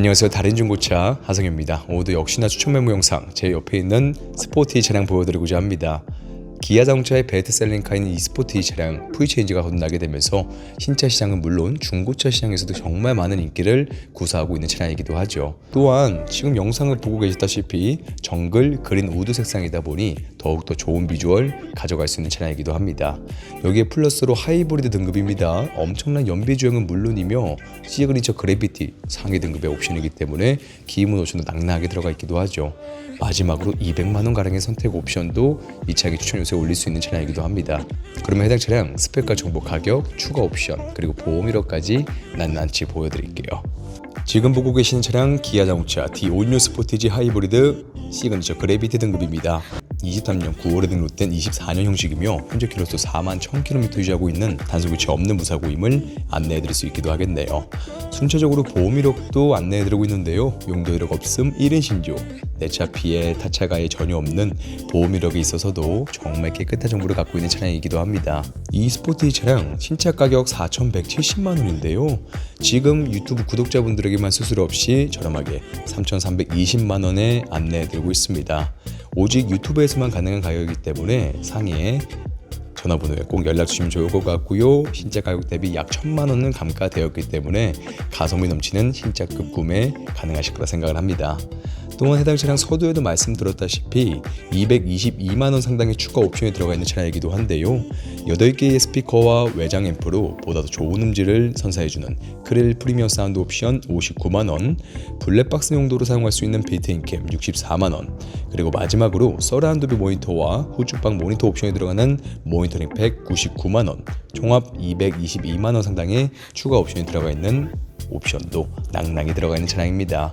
안녕하세요. 달인 중고차 하성입니다. 오늘도 역시나 추천 메모 영상 제 옆에 있는 스포티 차량 보여드리고자 합니다. 기아 자동차의 베스트셀링카인 이 스포티 차량 V체인지가 거듭나게 되면서 신차 시장은 물론 중고차 시장에서도 정말 많은 인기를 구사하고 있는 차량이기도 하죠. 또한 지금 영상을 보고 계시다시피 정글 그린 우드 색상이다 보니 더욱더 좋은 비주얼 가져갈 수 있는 차량이기도 합니다. 여기에 플러스로 하이브리드 등급입니다. 엄청난 연비 주행은 물론이며 시그니처 그래비티 상위 등급의 옵션이기 때문에 기본 옵션도 낭낭하게 들어가 있기도 하죠. 마지막으로 200만 원 가량의 선택 옵션도 이 차량의 추천 요소 에 올릴 수 있는 차량이기도 합니다. 그러면 해당 차량 스펙과 정보 가격, 추가 옵션 그리고 보험 1호까지 낱낱이 보여드릴게요. 지금 보고 계시는 차량 기아 자동차 D56 스포티지 하이브리드 시그니처 그래비티 등급입니다. 23년 9월에 등록된 24년 형식이며 현재 키로수 4만 1000km 유지하고 있는 단속 교체 없는 무사고임을 안내해드릴 수 있기도 하겠네요. 순차적으로 보험 이력도 안내해드리고 있는데요. 용도 이력 없음 1인 신조, 내차 피해 타차 가해 전혀 없는 보험 이력이 있어서도 정말 깨끗한 정보를 갖고 있는 차량이기도 합니다. 이 스포티 차량 신차 가격 4,170만 원인데요. 지금 유튜브 구독자분들에게만 수수료 없이 저렴하게 3,320만 원에 안내해드리고 있습니다. 오직 유튜브에서만 가능한 가격이기 때문에 상위에 전화번호에 꼭 연락 주시면 좋을 것 같고요. 신차 가격 대비 약 천만 원은 감가되었기 때문에 가성비 넘치는 신차급 구매 가능하실 거라 생각을 합니다. 또한 해당 차량 서두에도 말씀드렸다시피 222만 원 상당의 추가 옵션이 들어가 있는 차량이기도 한데요. 8개의 스피커와 외장 앰프로 보다 더 좋은 음질을 선사해주는 크릴 프리미엄 사운드 옵션 59만 원, 블랙박스 용도로 사용할 수 있는 빌트인 캠 64만 원, 그리고 마지막으로 서라운드뷰 모니터와 후측방 모니터 옵션이 들어가는 모니터링 팩 99만 원, 종합 222만 원 상당의 추가 옵션이 들어가 있는 옵션도 낭낭이 들어가 있는 차량입니다.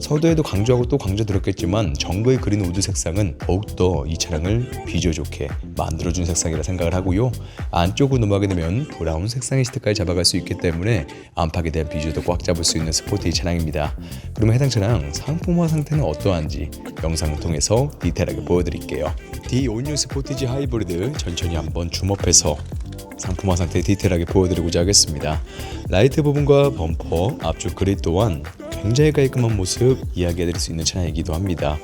서두에도 강조하고 또 강조드렸겠지만 정글 그린 우드 색상은 더욱더 이 차량을 비주얼 좋게 만들어준 색상이라 생각을 하고요. 안쪽으로 넘어가게 되면 브라운 색상의 시트까지 잡아갈 수 있기 때문에 안팎에 대한 비주얼도 꽉 잡을 수 있는 스포티 차량입니다. 그러면 해당 차량 상품화 상태는 어떠한지 영상을 통해서 디테일하게 보여드릴게요. D56 스포티지 하이브리드 천천히 한번 줌업해서 상품화 상태 디테일하게 보여드리고자 하겠습니다. 라이트 부분과 범퍼, 앞쪽 그릴 또한 굉장히 깔끔한 모습 이야기해드릴 수 있는 차량이기도 합니다.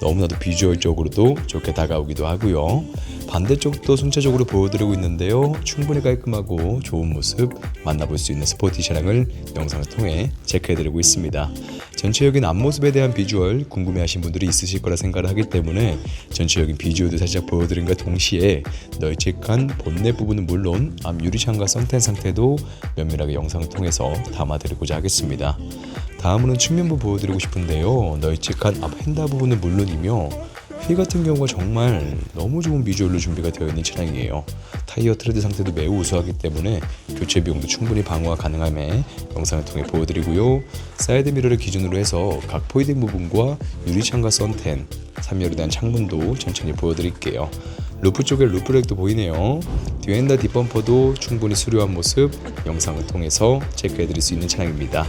너무나도 비주얼적으로도 좋게 다가오기도 하고요. 반대쪽도 순차적으로 보여드리고 있는데요. 충분히 깔끔하고 좋은 모습 만나볼 수 있는 스포티 차량을 영상을 통해 체크해드리고 있습니다. 전체적인 앞모습에 대한 비주얼 궁금해하신 분들이 있으실 거라 생각을 하기 때문에 전체적인 비주얼도 살짝 보여드린과 동시에 널찍한 본넷 부분은 물론 앞 유리창과 썬텐 상태도 면밀하게 영상을 통해서 담아드리고자 하겠습니다. 다음으로는 측면부 보여드리고 싶은데요. 널찍한 앞 핸다 부분은 물론이며 휠 같은 경우가 정말 너무 좋은 비주얼로 준비가 되어 있는 차량이에요. 타이어 트레드 상태도 매우 우수하기 때문에 교체 비용도 충분히 방어가 가능함에 영상을 통해 보여드리고요. 사이드 미러를 기준으로 해서 각 포이딩 부분과 유리창과 썬텐, 3열에 대한 창문도 천천히 보여드릴게요. 루프 쪽에 루프렉도 보이네요. 뒤엔다 뒷범퍼도 충분히 수려한 모습 영상을 통해서 체크해드릴 수 있는 차량입니다.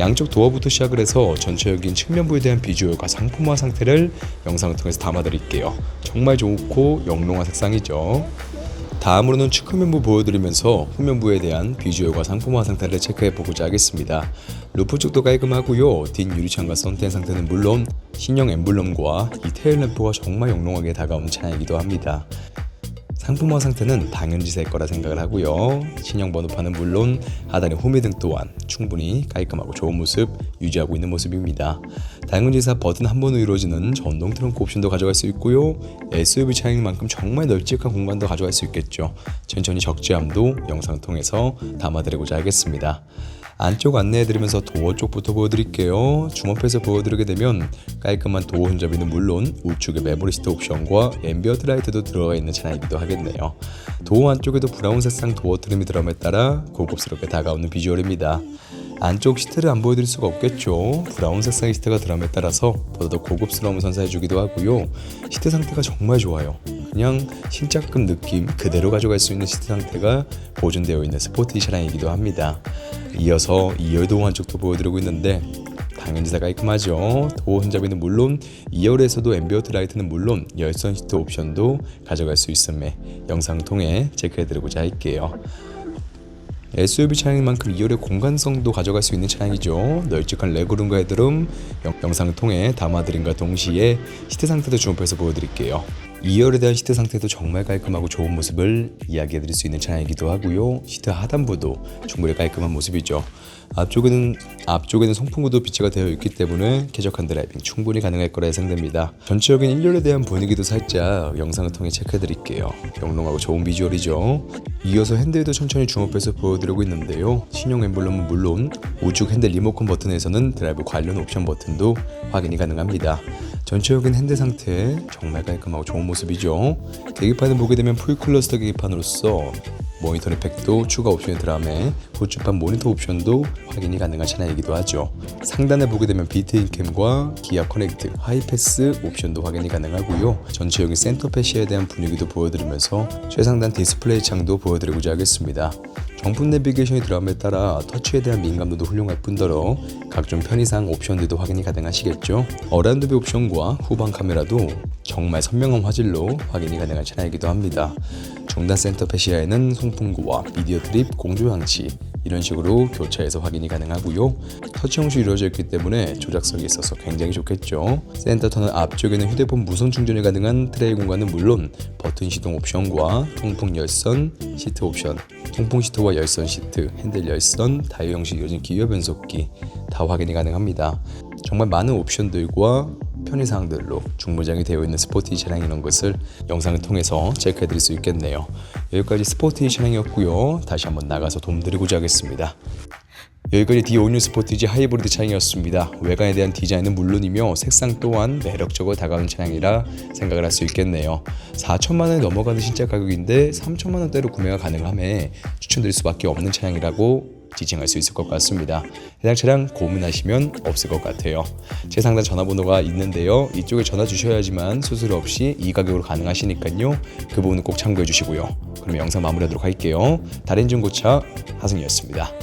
양쪽 도어부터 시작을 해서 전체적인 측면부에 대한 비주얼과 상품화 상태를 영상을 통해서 담아드릴게요. 정말 좋고 영롱한 색상이죠. 다음으로는 측면부 보여드리면서 후면부에 대한 비주얼과 상품화 상태를 체크해 보고자 하겠습니다. 루프 쪽도 깔끔하고요. 뒷 유리창과 썬텐 상태는 물론 신형 엠블럼과 이 테일 램프가 정말 영롱하게 다가오는 차량이기도 합니다. 상품화 상태는 당연지사일 거라 생각을 하고요. 신형 번호판은 물론 하단의 호미등 또한 충분히 깔끔하고 좋은 모습 유지하고 있는 모습입니다. 당연지사 버튼 한 번으로 이루어지는 전동 트렁크 옵션도 가져갈 수 있고요. SUV 차량인 만큼 정말 널찍한 공간도 가져갈 수 있겠죠. 천천히 적재함도 영상 통해서 담아드리고자 하겠습니다. 안쪽 안내해드리면서 도어 쪽부터 보여드릴게요. 줌업해서 보여드리게 되면 깔끔한 도어 흔잡이는 물론 우측에 메모리 시트 옵션과 앰비어트 라이트도 들어가 있는 차량이기도 하겠네요. 도어 안쪽에도 브라운 색상 도어 트림이 들어감에 따라 고급스럽게 다가오는 비주얼입니다. 안쪽 시트를 안 보여드릴 수가 없겠죠. 브라운 색상의 시트가 드럼에 따라서 보다 더 고급스러움을 선사해주기도 하고요. 시트 상태가 정말 좋아요. 그냥 신작급 느낌 그대로 가져갈 수 있는 시트 상태가 보존되어 있는 스포티 차량이기도 합니다. 이어서 2열 도어 한쪽도 보여드리고 있는데 당연히사 깔끔하죠. 도어 흔잡이는 물론 2열에서도 앰비어트 라이트는 물론 열선 시트 옵션도 가져갈 수 있음에 영상 통해 체크해드리고자 할게요. SUV 차량인 만큼 2열의 공간성도 가져갈 수 있는 차량이죠. 널찍한 레그룸과 헤드룸 영- 영상을 통해 담아드림과 동시에 시트 상태도 주목해서 보여드릴게요. 2열에 대한 시트 상태도 정말 깔끔하고 좋은 모습을 이야기해 드릴 수 있는 차량이기도 하고요. 시트 하단부도 충분히 깔끔한 모습이죠. 앞쪽에는 앞쪽에는 송풍구도 비치가 되어 있기 때문에 쾌적한 드라이빙 충분히 가능할 거라 예상됩니다. 전체적인 1열에 대한 분위기도 살짝 영상을 통해 체크해 드릴게요. 영롱하고 좋은 비주얼이죠. 이어서 핸들도 천천히 주목해서 보여드리고 있는데요. 신형 엠블럼은 물론 우측 핸들 리모컨 버튼에서는 드라이브 관련 옵션 버튼도 확인이 가능합니다. 전체적인 핸들 상태 정말 깔끔하고 좋은 모습이죠. 계기판을 보게 되면 풀 클러스터 계기판으로서 모니터 effect도 추가 옵션이 들어가며 고주판 모니터 옵션도 확인이 가능한 차량이기도 하죠. 상단에 보게 되면 비트인 캠과 기아 커넥트, 하이패스 옵션도 확인이 가능하고요. 전체적인 센터 패시에 대한 분위기도 보여드리면서 최상단 디스플레이 창도 보여드리고자 하겠습니다. 정품 내비게이션이 들어감에 따라 터치에 대한 민감도도 훌륭할 뿐더러 각종 편의상 옵션들도 확인이 가능하시겠죠. 어라운드 뷰 옵션과 후방 카메라도 정말 선명한 화질로 확인이 가능한 차량이기도 합니다. 중단 센터 패시아에는 송풍구와 미디어 트립 공조 장치 이런 식으로 교차해서 확인이 가능하고요. 터치 형식 이루어져 있기 때문에 조작성이 있어서 굉장히 좋겠죠. 센터 터널 앞쪽에는 휴대폰 무선 충전이 가능한 트레이 공간은 물론 버튼 시동 옵션과 통풍 열선, 시트 옵션, 통풍 시트와 열선 시트, 핸들 열선, 다이어 형식 이어진 기어 변속기 다 확인이 가능합니다. 정말 많은 옵션들과 편의 사항들로 중무장이 되어 있는 스포티 차량이라는 것을 영상을 통해서 체크해 드릴 수 있겠네요. 여기까지 스포티 차량이었고요. 다시 한번 나가서 도움드리고자 하겠습니다. 여기까지 D5 스포티지 하이브리드 차량이었습니다. 외관에 대한 디자인은 물론이며 색상 또한 매력적으로 다가오는 차량이라 생각을 할 수 있겠네요. 4천만 원에 넘어가는 신차 가격인데 3천만 원대로 구매가 가능함에 추천드릴 수밖에 없는 차량이라고 지칭할 수 있을 것 같습니다. 해당 차량 고민하시면 없을 것 같아요. 제 상단 전화번호가 있는데요. 이쪽에 전화 주셔야지만 수수료 없이 이 가격으로 가능하시니까요. 그 부분은 꼭 참고해 주시고요. 그럼 영상 마무리하도록 할게요. 달인 중고차 하승이었습니다.